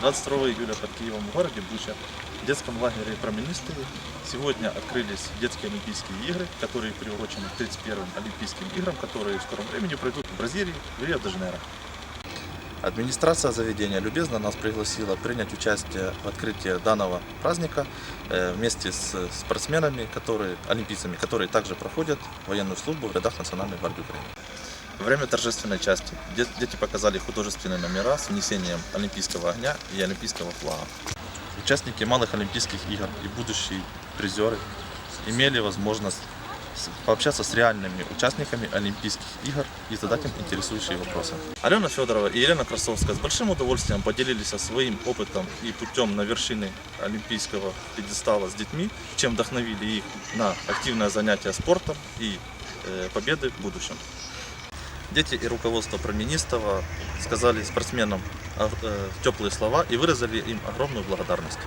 22 июля под Киевом в городе Буча в детском лагере Променистые сегодня открылись детские Олимпийские игры, которые приурочены к 31 Олимпийским играм, которые в скором времени пройдут в Бразилии, в Рио-де-Жанейро. Администрация заведения любезно нас пригласила принять участие в открытии данного праздника э, вместе с спортсменами, которые, олимпийцами, которые также проходят военную службу в рядах Национальной гвардии Украины. Во время торжественной части де- дети показали художественные номера с внесением олимпийского огня и олимпийского флага. Участники малых Олимпийских игр и будущие призеры имели возможность пообщаться с реальными участниками Олимпийских игр и задать им интересующие вопросы. Алена Федорова и Елена Красовская с большим удовольствием поделились своим опытом и путем на вершины Олимпийского пьедестала с детьми, чем вдохновили их на активное занятие спортом и э, победы в будущем. Дети и руководство Променистого сказали спортсменам э, теплые слова и выразили им огромную благодарность.